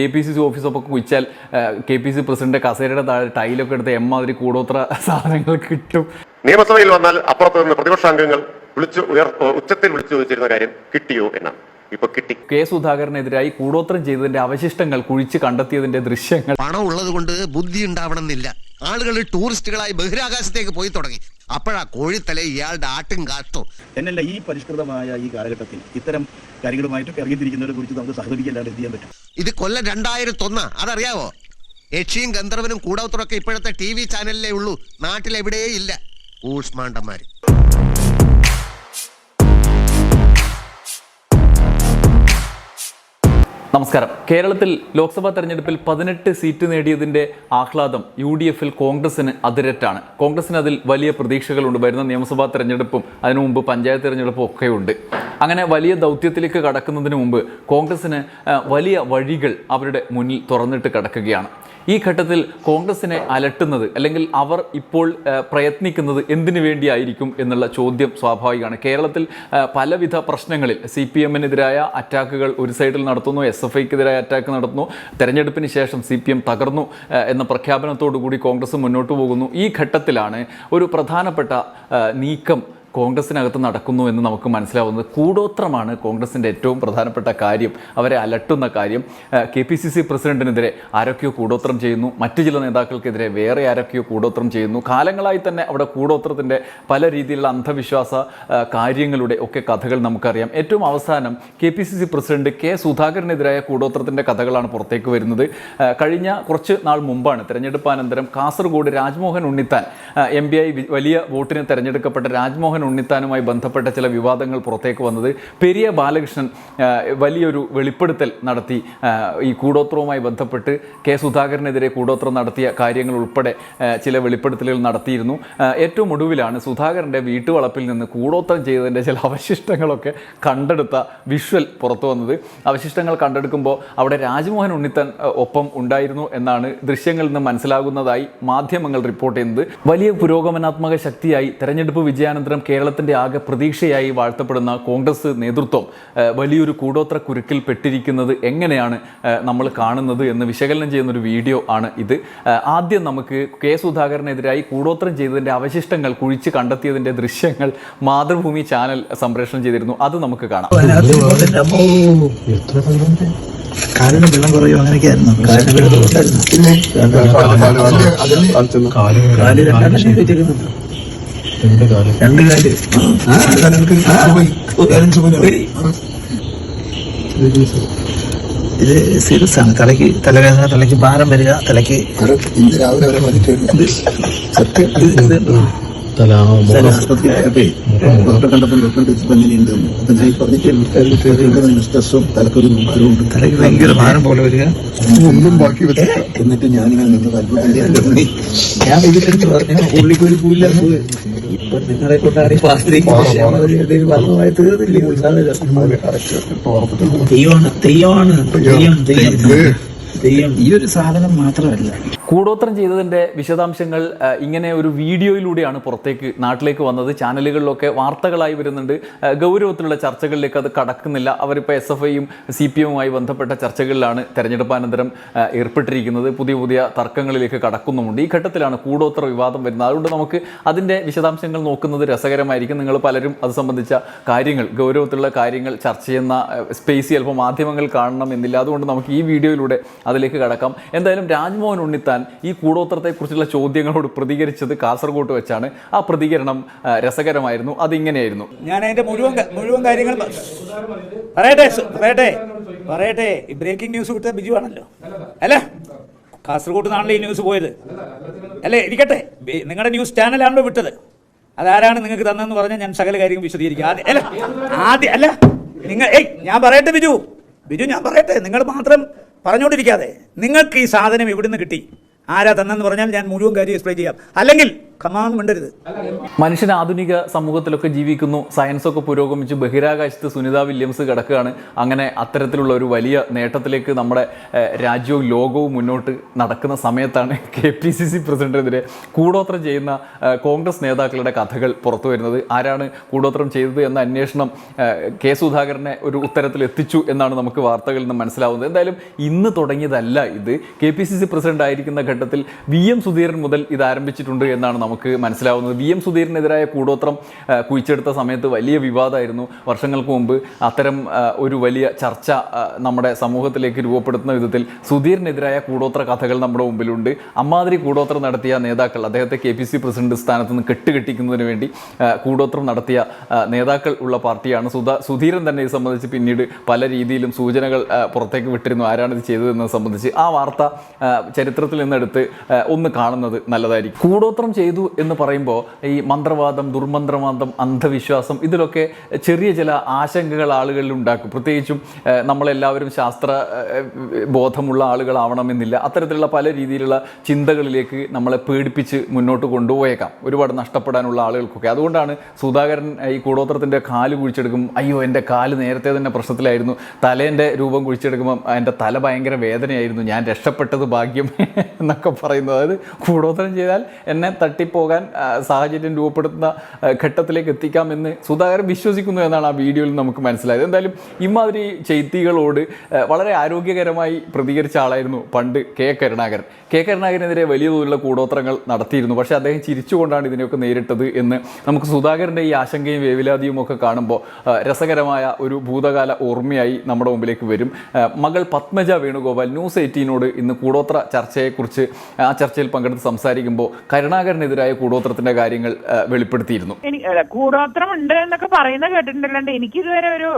K P C C ഓഫീസൊക്കെ കുഴിച്ചാൽ K P C president കസേരയുടെ താഴെ ടൈലൊക്കെ എടുത്ത് എമ്മാതിരി കൂടോത്ര സാധനങ്ങൾ കിട്ടും. നിയമസഭയിൽ വന്നാൽ അപ്പുറത്ത് നിന്ന് പ്രതിപക്ഷാംഗങ്ങൾ വിളിച്ചു ഉയർ ഉച്ചത്തിൽ വിളിച്ചു ചോദിച്ചിരുന്ന കാര്യം കിട്ടിയോ എന്നാണ് ഇപ്പൊ കിട്ടി. കെ സുധാകരനെതിരായി കൂടോത്രം ചെയ്തതിന്റെ അവശിഷ്ടങ്ങൾ കുഴിച്ച് കണ്ടെത്തിയതിന്റെ ദൃശ്യങ്ങൾ. പണം ഉള്ളത് കൊണ്ട് ബുദ്ധി ഉണ്ടാവണമെന്നില്ല. ആളുകൾ ടൂറിസ്റ്റുകളായി ബഹിരാകാശത്തേക്ക് പോയി തുടങ്ങി. അപ്പോഴാ കോഴിത്തല ഇയാളുടെ ആട്ടും കാട്ടും എന്നല്ല ഈ പരിഷ്കൃതമായ ഈ കാലഘട്ടത്തിൽ ഇത്തരം കാര്യങ്ങളുമായിട്ടൊക്കെ ഇറങ്ങിത്തിരിക്കുന്നവരെ കുറിച്ച് നമുക്ക് സഹകരിക്കല്ലാണ്ട് ചെയ്യാൻ പറ്റും? ഇത് കൊല്ലം രണ്ടായിരത്തൊന്ന് അതറിയാവോ? യക്ഷിയും ഗന്ധർവനും കൂടോത്രമൊക്കെ ഇപ്പോഴത്തെ ടി വി ചാനലിലേ ഉള്ളൂ. നാട്ടിലെവിടെയേ ഇല്ല. ഊഷ്മാണ്ടന്മാര്. നമസ്കാരം. കേരളത്തിൽ ലോക്സഭാ തെരഞ്ഞെടുപ്പിൽ പതിനെട്ട് സീറ്റ് നേടിയതിന്റെ ആഹ്ലാദം യു ഡി എഫിൽ കോൺഗ്രസിന് അതിരറ്റാണ്. കോൺഗ്രസിന് അതിൽ വലിയ പ്രതീക്ഷകളുണ്ട്. വരുന്ന നിയമസഭാ തെരഞ്ഞെടുപ്പും അതിനു മുമ്പ് പഞ്ചായത്ത് തെരഞ്ഞെടുപ്പും ഒക്കെ ഉണ്ട് അങ്ങനെ വലിയ ദൗത്യത്തിലേക്ക് കടക്കുന്നതിന് മുമ്പ് കോൺഗ്രസിന് വലിയ വഴികൾ അവരുടെ മുന്നിൽ തുറന്നിട്ട് കിടക്കുകയാണ്. ഈ ഘട്ടത്തിൽ കോൺഗ്രസിനെ അലട്ടുന്നത് അല്ലെങ്കിൽ അവർ ഇപ്പോൾ പ്രയത്നിക്കുന്നത് എന്തിനു വേണ്ടിയായിരിക്കും എന്നുള്ള ചോദ്യം സ്വാഭാവികമാണ്. കേരളത്തിൽ പലവിധ പ്രശ്നങ്ങളിൽ സി പി എമ്മിനെതിരായ അറ്റാക്കുകൾ ഒരു സൈഡിൽ നടത്തുന്നു എസ് എഫ് ഐക്കെതിരായ അറ്റാക്ക് നടത്തുന്നു. തെരഞ്ഞെടുപ്പിന് ശേഷം സി പി എം തകർന്നു എന്ന പ്രഖ്യാപനത്തോടു കൂടി കോൺഗ്രസ് മുന്നോട്ട് പോകുന്നു. ഈ ഘട്ടത്തിലാണ് ഒരു പ്രധാനപ്പെട്ട നീക്കം കോൺഗ്രസിനകത്ത് നടക്കുന്നു എന്ന് നമുക്ക് മനസ്സിലാവുന്നത് കൂടോത്രമാണ് കോൺഗ്രസിന്റെ ഏറ്റവും പ്രധാനപ്പെട്ട കാര്യം അവരെ അലട്ടുന്ന കാര്യം. കെ പി സി സി പ്രസിഡന്റിനെതിരെ ആരൊക്കെയോ കൂടോത്രം ചെയ്യുന്നു. മറ്റു ചില നേതാക്കൾക്കെതിരെ വേറെ ആരൊക്കെയോ കൂടോത്രം ചെയ്യുന്നു. കാലങ്ങളായി തന്നെ അവിടെ കൂടോത്രത്തിന്റെ പല രീതിയിലുള്ള അന്ധവിശ്വാസ കാര്യങ്ങളുടെ ഒക്കെ കഥകൾ നമുക്കറിയാം. ഏറ്റവും അവസാനം K P C C president K സുധാകരനെതിരായ കൂടോത്രത്തിന്റെ കഥകളാണ് പുറത്തേക്ക് വരുന്നത്. കഴിഞ്ഞ കുറച്ച് നാൾ മുമ്പാണ് തെരഞ്ഞെടുപ്പാനന്തരം കാസർഗോഡ് രാജ്മോഹൻ ഉണ്ണിത്താൻ എം വലിയ വോട്ടിന് തെരഞ്ഞെടുക്കപ്പെട്ട രാജ്മോഹൻ ഉണ്ണിത്താനുമായി ബന്ധപ്പെട്ട ചില വിവാദങ്ങൾ പുറത്തേക്ക് വന്നത് പെരിയ ബാലകൃഷ്ണൻ വലിയൊരു വെളിപ്പെടുത്തൽ നടത്തി ഈ കൂടോത്രവുമായി ബന്ധപ്പെട്ട് കെ സുധാകരനെതിരെ കൂടോത്രം നടത്തിയ കാര്യങ്ങൾ ഉൾപ്പെടെ ചില വെളിപ്പെടുത്തലുകൾ നടത്തിയിരുന്നു. ഏറ്റവും ഒടുവിലാണ് സുധാകരന്റെ വീട്ടുവളപ്പിൽ നിന്ന് കൂടോത്രം ചെയ്തതിന്റെ ചില അവശിഷ്ടങ്ങളൊക്കെ കണ്ടെടുത്ത വിഷ്വൽ പുറത്തു വന്നത്. അവശിഷ്ടങ്ങൾ കണ്ടെടുക്കുമ്പോൾ അവിടെ രാജ്മോഹൻ ഉണ്ണിത്താൻ ഒപ്പം ഉണ്ടായിരുന്നു എന്നാണ് ദൃശ്യങ്ങളിൽ നിന്ന് മനസ്സിലാകുന്നതായി മാധ്യമങ്ങൾ റിപ്പോർട്ട് ചെയ്യുന്നത്. വലിയ പുരോഗമനാത്മക ശക്തിയായി തെരഞ്ഞെടുപ്പ് വിജയാനന്തരം കേരളത്തിന്റെ ആകെ പ്രതീക്ഷയായി വാഴ്ത്തപ്പെടുന്ന കോൺഗ്രസ് നേതൃത്വം വലിയൊരു കൂടോത്ര കുരുക്കിൽ പെട്ടിരിക്കുന്നത് എങ്ങനെയാണ് നമ്മൾ കാണുന്നത് എന്ന് വിശകലനം ചെയ്യുന്ന ഒരു വീഡിയോ ആണ് ഇത്. ആദ്യം നമുക്ക് കെ സുധാകരനെതിരായി കൂടോത്രം ചെയ്തതിന്റെ അവശിഷ്ടങ്ങൾ കുഴിച്ച് കണ്ടെത്തിയതിന്റെ ദൃശ്യങ്ങൾ മാതൃഭൂമി ചാനൽ സംപ്രേഷണം ചെയ്തിരുന്നു. അത് നമുക്ക് കാണാം. കാലിന് വെള്ളം കുറയോ അങ്ങനെയൊക്കെ ആയിരുന്നു കാലിന് വെള്ളം ഉണ്ടായിരുന്നു രണ്ടെണ്ണം വെച്ചിരിക്കുന്നുണ്ട് രണ്ട് കാൽ. കാലം. പോയി. ഇത് സീരിയസ് ആണ് തലയ്ക്ക് തലവേദന തലയ്ക്ക് ഭാരം വരിക തലയ്ക്ക് ഇന്ന് രാവിലെ വരെ മരിച്ചു സത്യം ഇത് ഇത് തല സ്ഥല ഡോക്ടറെ കണ്ടപ്പോൾ ഡോക്ടർ ചോദിച്ചപ്പോൾ എങ്ങനെയുണ്ട് അപ്പൊ ഞാൻ പറഞ്ഞിട്ട് സ്ട്രെസ്സും തലക്കൊരു ഭാരവും ഉണ്ട് തലയ്ക്ക് ഭയങ്കര ഭാരം പോലെ വരിക. ഒന്നും ബാക്കി എന്നിട്ട് ഞാനിങ്ങനെ നിന്ന് അത്ഭുതം ഞാൻ ഇതിലെടുത്ത് പറഞ്ഞു ഉള്ളിക്കൊരു പൂല്ല ഇപ്പൊ നിങ്ങളെ കൊണ്ടാണ് വർണമായി തീർന്നില്ലേ? ഉത്സാഹം തെയ്യമാണ് തെയ്യമാണ് തെയ്യം. തെയ്യം. തെയ്യം. ഈ ഒരു സാധനം മാത്രമല്ല. കൂടോത്രം ചെയ്തതിന്റെ വിശദാംശങ്ങൾ ഇങ്ങനെ ഒരു വീഡിയോയിലൂടെയാണ് പുറത്തേക്ക് നാട്ടിലേക്ക് വന്നത്. ചാനലുകളിലൊക്കെ വാർത്തകളായി വരുന്നുണ്ട്. ഗൗരവത്തിലുള്ള ചർച്ചകളിലേക്ക് അത് കടക്കുന്നില്ല. അവരിപ്പോൾ എസ് എഫ് ഐയും സി പി എമ്മുമായി ബന്ധപ്പെട്ട ചർച്ചകളിലാണ് തെരഞ്ഞെടുപ്പാനന്തരം ഏർപ്പെട്ടിരിക്കുന്നത്. പുതിയ പുതിയ തർക്കങ്ങളിലേക്ക് കടക്കുന്നുമുണ്ട്. ഈ ഘട്ടത്തിലാണ് കൂടോത്ര വിവാദം വരുന്നത്. അതുകൊണ്ട് നമുക്ക് അതിന്റെ വിശദാംശങ്ങൾ നോക്കുന്നത് രസകരമായിരിക്കും. നിങ്ങൾ പലരും അത് സംബന്ധിച്ച കാര്യങ്ങൾ ഗൗരവത്തിലുള്ള കാര്യങ്ങൾ ചർച്ച ചെയ്യുന്ന സ്പേസ് ചിലപ്പോൾ മാധ്യമങ്ങൾ കാണണം എന്നില്ല. അതുകൊണ്ട് നമുക്ക് ഈ വീഡിയോയിലൂടെ അതിലേക്ക് കടക്കാം. എന്തായാലും രാജ്മോഹൻ ഉണ്ണിത്താൻ ഈ കൂടോത്രത്തെക്കുറിച്ചുള്ള ചോദ്യങ്ങളോട് പ്രതികരിച്ചത് കാസർഗോട്ട് വെച്ചാണ്. ആ പ്രതികരണം രസകരമായിരുന്നു. അതിങ്ങനെയായിരുന്നു. ഞാൻ അതിന്റെ മുഴുവൻ മുഴുവൻ കാര്യങ്ങൾ പറയട്ടെ പറയട്ടെ പറയട്ടെ. ബ്രേക്കിംഗ് ന്യൂസ് കൊടുത്ത ബിജു ആണല്ലോ. അല്ല? കാസർഗോട്ട് നിന്നാണല്ലോ ഈ ന്യൂസ് പോയത്. അല്ലേ? ഇരിക്കട്ടെ. നിങ്ങളുടെ ന്യൂസ് ചാനലാണല്ലോ വിട്ടത്. അതാരാണ് നിങ്ങൾക്ക് തന്നെന്ന് പറഞ്ഞാൽ ഞാൻ സകല കാര്യങ്ങൾ വിശദീകരിക്കും. ആദ്യം അല്ല? ആദ്യം അല്ല? നിങ്ങൾ ഏയ് ഞാൻ പറയട്ടെ ബിജു. ബിജു ഞാൻ പറയട്ടെ. നിങ്ങൾ മാത്രം പറഞ്ഞുകൊണ്ടിരിക്കാതെ നിങ്ങൾക്ക് ഈ സാധനം എവിടുന്ന് കിട്ടി. ആരാ തന്നെന്ന് പറഞ്ഞാൽ ഞാൻ മുഴുവൻ കാര്യം എക്സ്പ്ലെയിൻ ചെയ്യാം. അല്ലെങ്കിൽ മനുഷ്യൻ ആധുനിക സമൂഹത്തിലൊക്കെ ജീവിക്കുന്നു. സയൻസൊക്കെ പുരോഗമിച്ച് ബഹിരാകാശത്ത് സുനിത വില്യംസ് കിടക്കുകയാണ്. അങ്ങനെ അത്തരത്തിലുള്ള ഒരു വലിയ നേട്ടത്തിലേക്ക് നമ്മുടെ രാജ്യവും ലോകവും മുന്നോട്ട് നടക്കുന്ന സമയത്താണ് കെ പി സി സി പ്രസിഡന്റിനെതിരെ കൂടോത്രം ചെയ്യുന്ന കോൺഗ്രസ് നേതാക്കളുടെ കഥകൾ പുറത്തു വരുന്നത്. ആരാണ് കൂടോത്രം ചെയ്തത് എന്ന അന്വേഷണം കെ സുധാകരനെ ഒരു ഉത്തരത്തിൽ എത്തിച്ചു എന്നാണ് നമുക്ക് വാർത്തകളിൽ നിന്ന് മനസ്സിലാവുന്നത്. എന്തായാലും ഇന്ന് തുടങ്ങിയതല്ല ഇത്. K P C C president ആയിരിക്കുന്ന ഘട്ടത്തിൽ വി എം സുധീരൻ മുതൽ ഇത് ആരംഭിച്ചിട്ടുണ്ട് എന്നാണ് നമുക്ക് മനസ്സിലാവുന്നത്. വി എം സുധീരനെതിരായ കൂടോത്രം കുഴിച്ചെടുത്ത സമയത്ത് വലിയ വിവാദമായിരുന്നു. വർഷങ്ങൾക്ക് മുമ്പ് അത്തരം ഒരു വലിയ ചർച്ച നമ്മുടെ സമൂഹത്തിലേക്ക് രൂപപ്പെടുത്തുന്ന വിധത്തിൽ സുധീരനെതിരായ കൂടോത്ര കഥകൾ നമ്മുടെ മുമ്പിലുണ്ട്. അമ്മാതിരി കൂടോത്രം നടത്തിയ നേതാക്കൾ അദ്ദേഹത്തെ കെ പി സി പ്രസിഡന്റ് സ്ഥാനത്ത് നിന്ന് കെട്ടുകെട്ടിക്കുന്നതിന് വേണ്ടി കൂടോത്രം നടത്തിയ നേതാക്കൾ ഉള്ള പാർട്ടിയാണ് സുധാ സുധീരൻ തന്നെ ഇത് സംബന്ധിച്ച് പിന്നീട് പല രീതിയിലും സൂചനകൾ പുറത്തേക്ക് വിട്ടിരുന്നു. ആരാണ് ഇത് ചെയ്തതെന്ന് സംബന്ധിച്ച് ആ വാർത്ത ചരിത്രത്തിൽ നിന്നെടുത്ത് ആ, ഒന്ന് കാണുന്നത് നല്ലതായിരിക്കും. കൂടോത്രം ചെയ്തു എന്ന് പറയുമ്പോൾ ഈ മന്ത്രവാദം ദുർമന്ത്രവാദം അന്ധവിശ്വാസം ഇതിലൊക്കെ ചെറിയ ചില ആശങ്കകൾ ആളുകളിൽ ഉണ്ടാക്കും. പ്രത്യേകിച്ചും നമ്മളെല്ലാവരും ശാസ്ത്ര ബോധമുള്ള ആളുകളാവണമെന്നില്ല. അത്തരത്തിലുള്ള പല രീതിയിലുള്ള ചിന്തകളിലേക്ക് നമ്മളെ പേടിപ്പിച്ച് മുന്നോട്ട് കൊണ്ടുപോയേക്കാം. ഒരുപാട് നഷ്ടപ്പെടാനുള്ള ആളുകൾക്കൊക്കെ. അതുകൊണ്ടാണ് സുധാകരൻ ഈ കൂടോത്രത്തിന്റെ കാൽ കുഴിച്ചെടുക്കും. അയ്യോ എന്റെ കാൽ നേരത്തെ തന്നെ പ്രശ്നത്തിലായിരുന്നു. തലേന്റെ രൂപം കുഴിച്ചെടുക്കുമ്പം എന്റെ തല ഭയങ്കര വേദനയായിരുന്നു. ഞാൻ രക്ഷപ്പെട്ടത് ഭാഗ്യം. എന്നൊക്കെ പറയുന്നത്. അതായത് കൂടോത്രം ചെയ്താൽ എന്നെ തട്ടിപ്പോകാൻ സാഹചര്യം രൂപപ്പെടുത്തുന്ന ഘട്ടത്തിലേക്ക് ഘട്ടത്തിലേക്ക് എത്തിക്കാമെന്ന് സുധാകരൻ വിശ്വസിക്കുന്നു എന്നാണ് ആ വീഡിയോയിൽ നമുക്ക് മനസ്സിലായത്. എന്തായാലും ഇമാതിരി ചെയ്തികളോട് വളരെ ആരോഗ്യകരമായി പ്രതികരിച്ച ആളായിരുന്നു പണ്ട് കെ. കരുണാകരൻ. കെ. കരുണാകരനെതിരെ വലിയ തോതിലുള്ള കൂടോത്രങ്ങൾ നടത്തിയിരുന്നു. പക്ഷേ അദ്ദേഹം ചിരിച്ചുകൊണ്ടാണ് ഇതിനെയൊക്കെ നേരിട്ടത് എന്ന് നമുക്ക് സുധാകരന്റെ ഈ ആശങ്കയും വേവിലാതിയും ഒക്കെ കാണുമ്പോൾ രസകരമായ ഒരു ഭൂതകാല ഓർമ്മയായി നമ്മുടെ മുമ്പിലേക്ക് വരും. മകൾ പത്മജ വേണുഗോപാൽ ന്യൂസ് എയ്റ്റീനോട് ഇന്ന് കൂടോത്ര ചർച്ചയെക്കുറിച്ച് ആ ചർച്ചയിൽ പങ്കെടുത്ത് സംസാരിക്കുമ്പോൾ കരുണാകരനെതിരായ കൂടോത്രത്തിന്റെ കാര്യങ്ങൾ വെളിപ്പെടുത്തിയിരുന്നു. കൂടോത്രം ഉണ്ട് എന്നൊക്കെ പറയുന്ന കേട്ടിട്ടുണ്ടല്ലാണ്ട് എനിക്ക് ഇതുവരെ ഒരു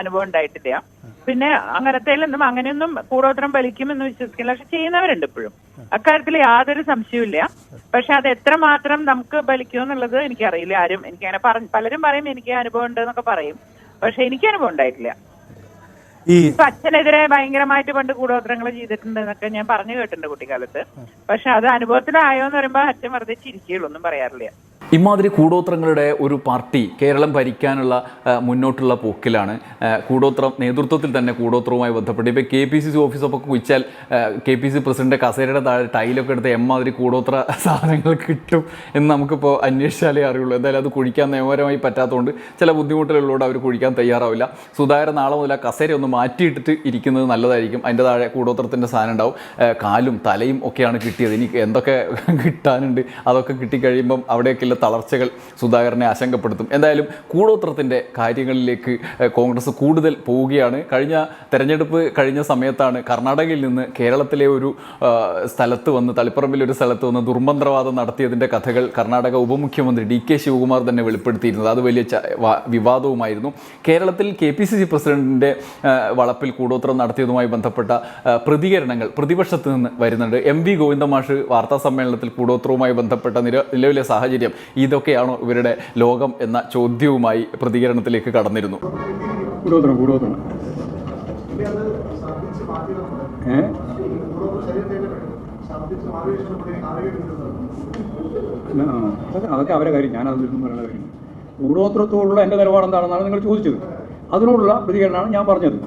അനുഭവം ഉണ്ടായിട്ടില്ല. പിന്നെ അങ്ങനത്തേലൊന്നും അങ്ങനെയൊന്നും കൂടോത്രം ബലിക്കുമെന്ന് വിശ്വസിക്കില്ല. പക്ഷെ ചെയ്യുന്നവരുണ്ട് ഇപ്പോഴും. അക്കാര്യത്തിൽ യാതൊരു സംശയവുമില്ല. പക്ഷെ അത് എത്ര മാത്രം നമുക്ക് ബലിക്കും എന്നുള്ളത് എനിക്കറിയില്ല. ആരും എനിക്ക് അങ്ങനെ പറഞ്ഞു പലരും പറയും എനിക്ക് അനുഭവം ഉണ്ട് എന്നൊക്കെ പറയും. പക്ഷെ എനിക്ക് അനുഭവം ഉണ്ടായിട്ടില്ല. ഈ അച്ഛനെതിരെ ഭയങ്കരമായിട്ട് പണ്ട് കൂടോത്രങ്ങൾ ചെയ്തിട്ടുണ്ട് എന്നൊക്കെ ഞാൻ പറഞ്ഞു കേട്ടിട്ടുണ്ട് കുട്ടിക്കാലത്ത്. പക്ഷെ അത് അനുഭവത്തിലായോ എന്ന് പറയുമ്പോൾ അച്ഛൻ വെറുതെ ചിരിക്കുകയുള്ളൂ ഒന്നും പറയാറില്ല. ഇമാതിരി കൂടോത്രങ്ങളുടെ ഒരു പാർട്ടി കേരളം ഭരിക്കാനുള്ള മുന്നോട്ടുള്ള പോക്കിലാണ്. കൂടോത്രം നേതൃത്വത്തിൽ തന്നെ കൂടോത്രവുമായി ബന്ധപ്പെട്ട്. ഇപ്പോൾ കെ പി സി സി ഓഫീസൊക്കെ കുഴിച്ചാൽ കെ പി സി പ്രസിഡന്റ് കസേരയുടെ താഴെ ടൈലൊക്കെ എടുത്ത് എമ്മാതിരി കൂടോത്ര സാധനങ്ങൾ കിട്ടും എന്ന് നമുക്കിപ്പോൾ അന്വേഷിച്ചാലേ അറിയുള്ളൂ. എന്തായാലും അത് കുഴിക്കാൻ നിയമപരമായി പറ്റാത്തതുകൊണ്ട് ചില ബുദ്ധിമുട്ടുകളിലൂടെ അവർ കുഴിക്കാൻ തയ്യാറാവില്ല. സുധാകരൻ നാളെ മുതൽ ആ കസേര ഒന്ന് മാറ്റിയിട്ടിട്ട് ഇരിക്കുന്നത് നല്ലതായിരിക്കും. അതിന്റെ താഴെ കൂടോത്രത്തിന്റെ സാധനം ഉണ്ടാവും. കാലും തലയും ഒക്കെയാണ് കിട്ടിയത്. ഇനി എന്തൊക്കെ കിട്ടാനുണ്ട്? അതൊക്കെ കിട്ടിക്കഴിയുമ്പം അവിടെയൊക്കെയുള്ള തളർച്ചകൾ സുധാകരനെ ആശങ്കപ്പെടുത്തും. എന്തായാലും കൂടോത്രത്തിന്റെ കാര്യങ്ങളിലേക്ക് കോൺഗ്രസ് കൂടുതൽ പോവുകയാണ്. കഴിഞ്ഞ തെരഞ്ഞെടുപ്പ് കഴിഞ്ഞ സമയത്താണ് കർണാടകയിൽ നിന്ന് കേരളത്തിലെ ഒരു സ്ഥലത്ത് വന്ന് തളിപ്പറമ്പിൽ ഒരു സ്ഥലത്ത് വന്ന് ദുർമന്ത്രവാദം നടത്തിയതിന്റെ കഥകൾ കർണാടക ഉപമുഖ്യമന്ത്രി ഡി കെ ശിവകുമാർ തന്നെ വെളിപ്പെടുത്തിയിരുന്നത്. അത് വലിയ വിവാദവുമായിരുന്നു. കേരളത്തിൽ കെ പി സി സി പ്രസിഡന്റിന്റെ വളപ്പിൽ കൂടോത്രം നടത്തിയതുമായി ബന്ധപ്പെട്ട പ്രതികരണങ്ങൾ പ്രതിപക്ഷത്ത് നിന്ന് വരുന്നുണ്ട്. എം വി ഗോവിന്ദമാഷ് വാർത്താ സമ്മേളനത്തിൽ കൂടോത്രവുമായി ബന്ധപ്പെട്ട നിര നിലവിലെ സാഹചര്യം ഇതൊക്കെയാണോ ഇവരുടെ ലോകം എന്ന ചോദ്യവുമായി പ്രതികരണത്തിലേക്ക് കടന്നിരുന്നു? അതൊക്കെ അവരെ കാര്യം. ഞാൻ അതൊന്നും പറയുന്ന കാര്യം. കൂടോത്രത്തോടുള്ള എന്റെ നിലപാട് എന്താണെന്നാണ് നിങ്ങൾ ചോദിച്ചത്. അതിനോടുള്ള പ്രതികരണമാണ് ഞാൻ പറഞ്ഞത്.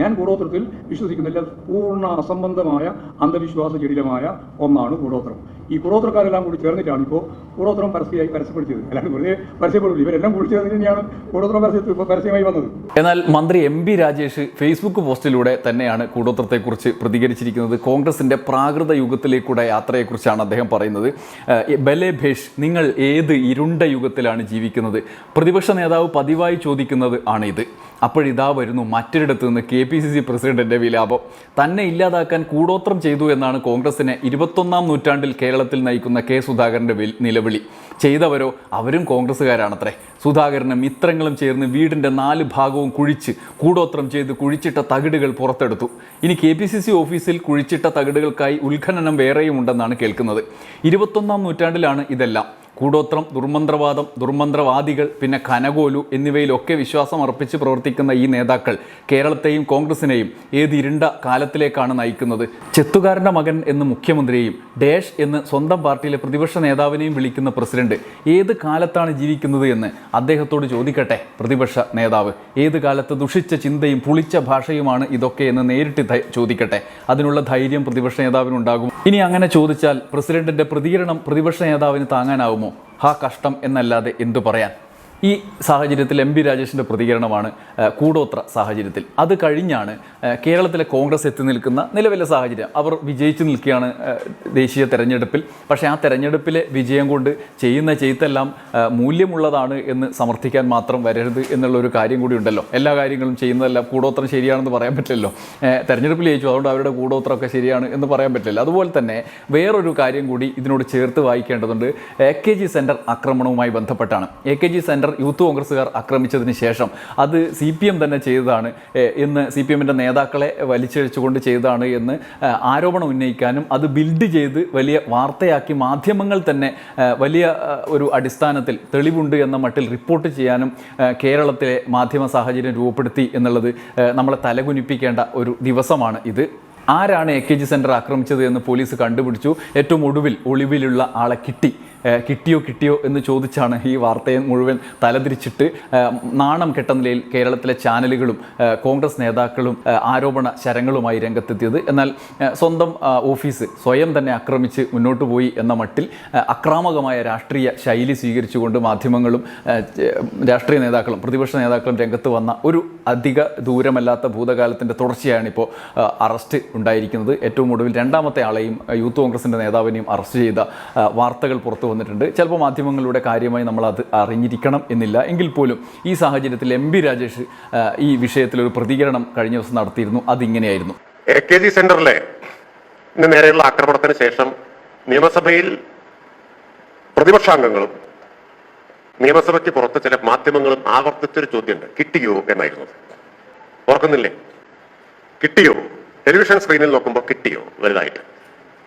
ഞാൻ കൂടോത്രത്തിൽ വിശ്വസിക്കുന്നില്ല. പൂർണ അസംബന്ധമായ അന്ധവിശ്വാസ ജടിലമായ ഒന്നാണ് കൂടോത്രം ഈ കൂടോത്രക്കാരെല്ലാം കൂടി ചേർന്നിട്ടാണ് ഇപ്പോൾ കൂടോത്രം പരസ്യമായി പരസ്യപ്പെടുത്തിയത്. അല്ലാണ്ട് വെറുതെ പരസ്യപ്പെടുത്തി ഇവരെല്ലാം കൂടി ചേർന്ന് തന്നെയാണ് കൂടോത്രം പരസ്യത്തിൽ പരസ്യമായി വന്നത്. എന്നാൽ മന്ത്രി എം ബി രാജേഷ് ഫേസ്ബുക്ക് പോസ്റ്റിലൂടെ തന്നെയാണ് കൂടോത്രത്തെക്കുറിച്ച് പ്രതികരിച്ചിരിക്കുന്നത്. കോൺഗ്രസിന്റെ പ്രാകൃത യുഗത്തിലേക്കൂടെ യാത്രയെക്കുറിച്ചാണ് അദ്ദേഹം പറയുന്നത്. ബലേഭേഷ് ബലെ ഭേഷ് നിങ്ങൾ ഏത് ഇരുണ്ട യുഗത്തിലാണ് ജീവിക്കുന്നത്? പ്രതിപക്ഷ നേതാവ് പതിവായി ചോദിക്കുന്നത് ആണിത്. അപ്പോഴിതാ വരുന്നു മറ്റൊരിടത്ത് നിന്ന് കെ പി സി സി പ്രസിഡന്റിന്റെ വിലാപം. തന്നെ ഇല്ലാതാക്കാൻ കൂടോത്രം ചെയ്തു എന്നാണ് കോൺഗ്രസിനെ ഇരുപത്തൊന്നാം നൂറ്റാണ്ടിൽ കേരളത്തിൽ നയിക്കുന്ന കെ സുധാകരന്റെ നിലവിളി. ചെയ്തവരോ അവരും കോൺഗ്രസ്സുകാരാണത്രേ. സുധാകരനും മിത്രങ്ങളും ചേർന്ന് വീടിന്റെ നാല് ഭാഗവും കുഴിച്ച് കൂടോത്രം ചെയ്ത് കുഴിച്ചിട്ട തകിടുകൾ പുറത്തെടുത്തു. ഇനി കെ പി സി സി ഓഫീസിൽ കുഴിച്ചിട്ട തകിടുകൾക്കായി ഉത്ഖനനം വേറെയും ഉണ്ടെന്നാണ് കേൾക്കുന്നത്. ഇരുപത്തൊന്നാം നൂറ്റാണ്ടിലാണ് ഇതെല്ലാം. കൂടോത്രം ദുർമന്ത്രവാദം ദുർമന്ത്രവാദികൾ പിന്നെ ഖനകോലു എന്നിവയിലൊക്കെ വിശ്വാസം അർപ്പിച്ച് പ്രവർത്തിക്കുന്ന ഈ നേതാക്കൾ കേരളത്തെയും കോൺഗ്രസിനെയും ഏത് ഇരുണ്ട കാലത്തിലേക്കാണ് നയിക്കുന്നത്? ചെത്തുകാരന്റെ മകൻ എന്ന് മുഖ്യമന്ത്രിയെയും ഡേഷ് എന്ന് സ്വന്തം പാർട്ടിയിലെ പ്രതിപക്ഷ നേതാവിനെയും വിളിക്കുന്ന പ്രസിഡന്റ് ഏത് കാലത്താണ് ജീവിക്കുന്നത് എന്ന് അദ്ദേഹത്തോട് ചോദിക്കട്ടെ പ്രതിപക്ഷ നേതാവ്. ഏത് കാലത്ത് ദുഷിച്ച ചിന്തയും പുളിച്ച ഭാഷയുമാണ് ഇതൊക്കെ എന്ന് നേരിട്ട് ചോദിക്കട്ടെ. അതിനുള്ള ധൈര്യം പ്രതിപക്ഷ നേതാവിനുണ്ടാകും. ഇനി അങ്ങനെ ചോദിച്ചാൽ പ്രസിഡന്റിന്റെ പ്രതികരണം പ്രതിപക്ഷ നേതാവിന് താങ്ങാനാവുമോ? ഹാ കഷ്ടം എന്നല്ലാതെ എന്തു പറയാൻ? ഈ സാഹചര്യത്തിൽ എം പി രാജേഷിന്റെ പ്രതികരണമാണ് കൂടോത്ര സാഹചര്യത്തിൽ. അത് കഴിഞ്ഞാണ് കേരളത്തിലെ കോൺഗ്രസ് എത്തി നിൽക്കുന്ന നിലവിലെ സാഹചര്യം. അവർ വിജയിച്ചു നിൽക്കുകയാണ് ദേശീയ തെരഞ്ഞെടുപ്പിൽ. പക്ഷേ ആ തെരഞ്ഞെടുപ്പിലെ വിജയം കൊണ്ട് ചെയ്യുന്ന ചെയ്ത്തെല്ലാം മൂല്യമുള്ളതാണ് എന്ന് സമർത്ഥിക്കാൻ മാത്രം വരരുത് എന്നുള്ളൊരു കാര്യം കൂടി ഉണ്ടല്ലോ. എല്ലാ കാര്യങ്ങളും ചെയ്യുന്നതെല്ലാം കൂടോത്രം ശരിയാണെന്ന് പറയാൻ പറ്റില്ലല്ലോ. തെരഞ്ഞെടുപ്പിൽ ജയിച്ചു അതുകൊണ്ട് അവരുടെ കൂടോത്രമൊക്കെ ശരിയാണ് എന്ന് പറയാൻ പറ്റില്ല അതുപോലെ തന്നെ വേറൊരു കാര്യം കൂടി ഇതിനോട് ചേർത്ത് വായിക്കേണ്ടതുണ്ട്. എ കെ ജി സെന്റർ ആക്രമണവുമായി ബന്ധപ്പെട്ടാണ്. A K G centre youth കോൺഗ്രസ്സുകാർ ആക്രമിച്ചതിന് ശേഷം അത് സി പി എം തന്നെ ചെയ്തതാണ്. എന്ന് സി പി എമ്മിന്റെ നേതാക്കളെ വലിച്ചഴിച്ചുകൊണ്ട് ചെയ്തതാണ് എന്ന് ആരോപണം ഉന്നയിക്കാനും അത് ബിൽഡ് ചെയ്ത് വലിയ വാർത്തയാക്കി മാധ്യമങ്ങൾ തന്നെ വലിയ ഒരു അടിസ്ഥാനത്തിൽ തെളിവുണ്ട് എന്ന മട്ടിൽ റിപ്പോർട്ട് ചെയ്യാനും കേരളത്തിലെ മാധ്യമ സാഹചര്യം രൂപപ്പെടുത്തി എന്നുള്ളത് നമ്മളെ തലകുനിപ്പിക്കേണ്ട ഒരു ദിവസമാണ് ഇത്. ആരാണ് എ കെ ജി സെന്റർ ആക്രമിച്ചത് എന്ന് പോലീസ് കണ്ടുപിടിച്ചു. ഏറ്റവും ഒടുവിൽ ഒളിവിലുള്ള ആളെ കിട്ടി. കിട്ടിയോ കിട്ടിയോ എന്ന് ചോദിച്ചാണ് ഈ വാർത്തയെ മുഴുവൻ തലതിരിച്ചിട്ട് നാണം കെട്ട നിലയിൽ കേരളത്തിലെ ചാനലുകളും കോൺഗ്രസ് നേതാക്കളും ആരോപണ ശരങ്ങളുമായി രംഗത്തെത്തിയത്. എന്നാൽ സ്വന്തം ഓഫീസ് സ്വയം തന്നെ ആക്രമിച്ച് മുന്നോട്ട് പോയി എന്ന മട്ടിൽ അക്രാമകമായ രാഷ്ട്രീയ ശൈലി സ്വീകരിച്ചുകൊണ്ട് മാധ്യമങ്ങളും രാഷ്ട്രീയ നേതാക്കളും പ്രതിപക്ഷ നേതാക്കളും രംഗത്ത് വന്ന ഒരു അധിക ദൂരമല്ലാത്ത ഭൂതകാലത്തിന്റെ തുടർച്ചയാണ് ഇപ്പോൾ അറസ്റ്റ് ഉണ്ടായിരിക്കുന്നത്. ഏറ്റവും ഒടുവിൽ രണ്ടാമത്തെ ആളെയും യൂത്ത് കോൺഗ്രസിന്റെ നേതാവിനെയും അറസ്റ്റ് ചെയ്ത വാർത്തകൾ പുറത്തു വന്നിട്ടുണ്ട്. ചിലപ്പോൾ മാധ്യമങ്ങളുടെ കാര്യമായി നമ്മൾ അത് അറിഞ്ഞിരിക്കണം എന്നില്ല. എങ്കിൽ പോലും ഈ സാഹചര്യത്തിൽ എം ബി രാജേഷ് ഈ വിഷയത്തിൽ ഒരു പ്രതികരണം കഴിഞ്ഞ ദിവസം നടത്തിയിരുന്നു. അതിങ്ങനെയായിരുന്നു. എ കെ ജി സെന്ററിലെ നേരെയുള്ള ആക്രമണത്തിന് ശേഷം നിയമസഭയിൽ പ്രതിപക്ഷാംഗങ്ങളും നിയമസഭയ്ക്ക് പുറത്ത് ചില മാധ്യമങ്ങളും ആവർത്തിച്ചൊരു ചോദ്യമുണ്ട്. കിട്ടിയോ എന്നായിരുന്നു. ഓർക്കുന്നില്ലേ? കിട്ടിയോ? ടെലിവിഷൻ സ്ക്രീനിൽ നോക്കുമ്പോൾ കിട്ടിയോ? വലുതായിട്ട്.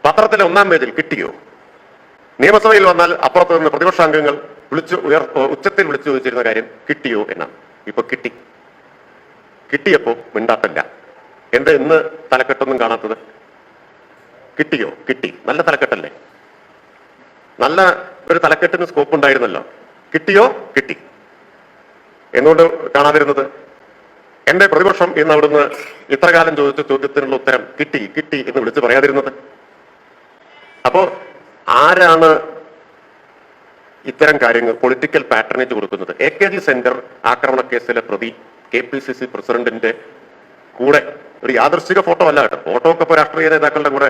പത്രത്തിലെ ഒന്നാം പേജിൽ കിട്ടിയോ? നിയമസഭയിൽ വന്നാൽ അപ്പുറത്ത് നിന്ന് പ്രതിപക്ഷാംഗങ്ങൾ വിളിച്ചു ഉയർ ഉച്ചത്തിൽ വിളിച്ചു ചോദിച്ചിരുന്ന കാര്യം കിട്ടിയോ എന്നാണ്. ഇപ്പൊ കിട്ടി. കിട്ടിയപ്പോ മിണ്ടാത്തല്ല. എന്താ ഇന്ന് തലക്കെട്ടൊന്നും കാണാത്തത്? കിട്ടിയോ? കിട്ടി. നല്ല തലക്കെട്ടല്ലേ? നല്ല ഒരു തലക്കെട്ടിന് സ്കോപ്പ് ഉണ്ടായിരുന്നല്ലോ. കിട്ടിയോ? കിട്ടി. എന്തുകൊണ്ട് കാണാതിരുന്നത്? എന്റെ പ്രതിപക്ഷം ഇന്ന് അവിടുന്ന് ഇത്രകാലം ചോദിച്ച ചോദ്യത്തിനുള്ള ഉത്തരം കിട്ടി കിട്ടി എന്ന് വിളിച്ച് പറയാതിരുന്നത്. അപ്പോ ആരാണ് ഇത്തരം കാര്യങ്ങൾ പൊളിറ്റിക്കൽ പാറ്റേണേജ് കൊടുക്കുന്നത്? എ കെ ജി സെന്റർ ആക്രമണ കേസിലെ പ്രതി കെ പി സി സി പ്രസിഡന്റിന്റെ കൂടെ ഒരു യാദർശിക ഫോട്ടോ അല്ല കേട്ടോ. ഫോട്ടോ ഒക്കെ ഇപ്പൊ രാഷ്ട്രീയ നേതാക്കളുടെ കൂടെ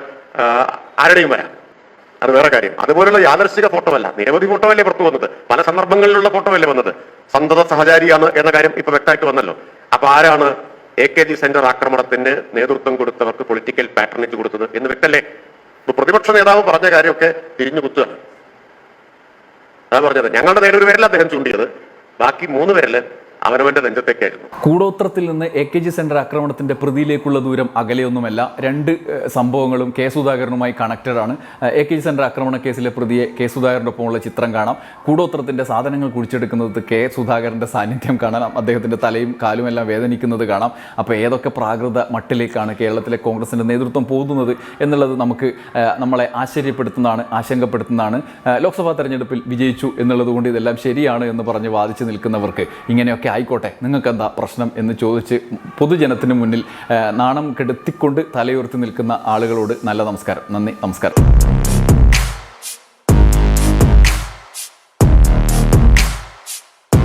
ആരുടെയും വരാം. അത് വേറെ കാര്യം. അതുപോലുള്ള യാദർശിക ഫോട്ടോ അല്ല. നിരവധി ഫോട്ടോ അല്ലേ പുറത്തു വന്നത്? പല സന്ദർഭങ്ങളിലുള്ള ഫോട്ടോ അല്ലേ വന്നത്? സന്തത സഹചാരിയാണ് എന്ന കാര്യം ഇപ്പൊ വ്യക്തമായിട്ട് വന്നല്ലോ. അപ്പൊ ആരാണ് എ കെ ജി സെന്റർ ആക്രമണത്തിന് നേതൃത്വം കൊടുത്തവർക്ക് പൊളിറ്റിക്കൽ പാറ്റേണേജ് കൊടുത്തത് എന്ന് വ്യക്തല്ലേ പ്രതിപക്ഷ നേതാവ് പറഞ്ഞ കാര്യമൊക്കെ തിരിഞ്ഞു കുത്തുകയാണ്. ഞാൻ പറഞ്ഞത്. ഞങ്ങളുടെ നേരെ ഒരു പേരല്ല അദ്ദേഹം ചൂണ്ടിയത്. ബാക്കി മൂന്ന് പേരിൽ അവനവന്റെ നെഞ്ചത്തേക്കായിരുന്നു കൂടോത്രത്തിൽ നിന്ന് എ കെ ജി സെന്റർ ആക്രമണത്തിന്റെ പ്രതിയിലേക്കുള്ള ദൂരം അകലെയൊന്നുമല്ല. രണ്ട് സംഭവങ്ങളും കെ സുധാകരനുമായി കണക്റ്റഡ് ആണ്. എ കെ ജി സെന്റർ ആക്രമണ കേസിലെ പ്രതിയെ കെ സുധാകരന്റെ ഒപ്പമുള്ള ചിത്രം കാണാം. കൂടോത്രത്തിന്റെ സാധനങ്ങൾ കുഴിച്ചെടുക്കുന്നത് കെ സുധാകരന്റെ സാന്നിധ്യം കാണാം. അദ്ദേഹത്തിന്റെ തലയും കാലും എല്ലാം വേദനിക്കുന്നത് കാണാം. അപ്പോൾ ഏതൊക്കെ പ്രാകൃത മട്ടിലേക്കാണ് കേരളത്തിലെ കോൺഗ്രസിന്റെ നേതൃത്വം പോകുന്നത് എന്നുള്ളത് നമുക്ക് നമ്മളെ ആശ്ചര്യപ്പെടുത്തുന്നതാണ് ആശങ്കപ്പെടുത്തുന്നതാണ്. ലോക്സഭാ തെരഞ്ഞെടുപ്പിൽ വിജയിച്ചു എന്നുള്ളത് കൊണ്ട് ഇതെല്ലാം ശരിയാണ് എന്ന് പറഞ്ഞ് വാദിച്ചു നിൽക്കുന്നവർക്ക് ഇങ്ങനെയൊക്കെ ആയിക്കോട്ടെ നിങ്ങൾക്ക് എന്താ പ്രശ്നം എന്ന് ചോദിച്ച് പൊതുജനത്തിന് മുന്നിൽ നാണം കെടുത്തിക്കൊണ്ട് തലയുയർത്തി നിൽക്കുന്ന ആളുകളോട് നല്ല നമസ്കാരം. നന്ദി നമസ്കാരം.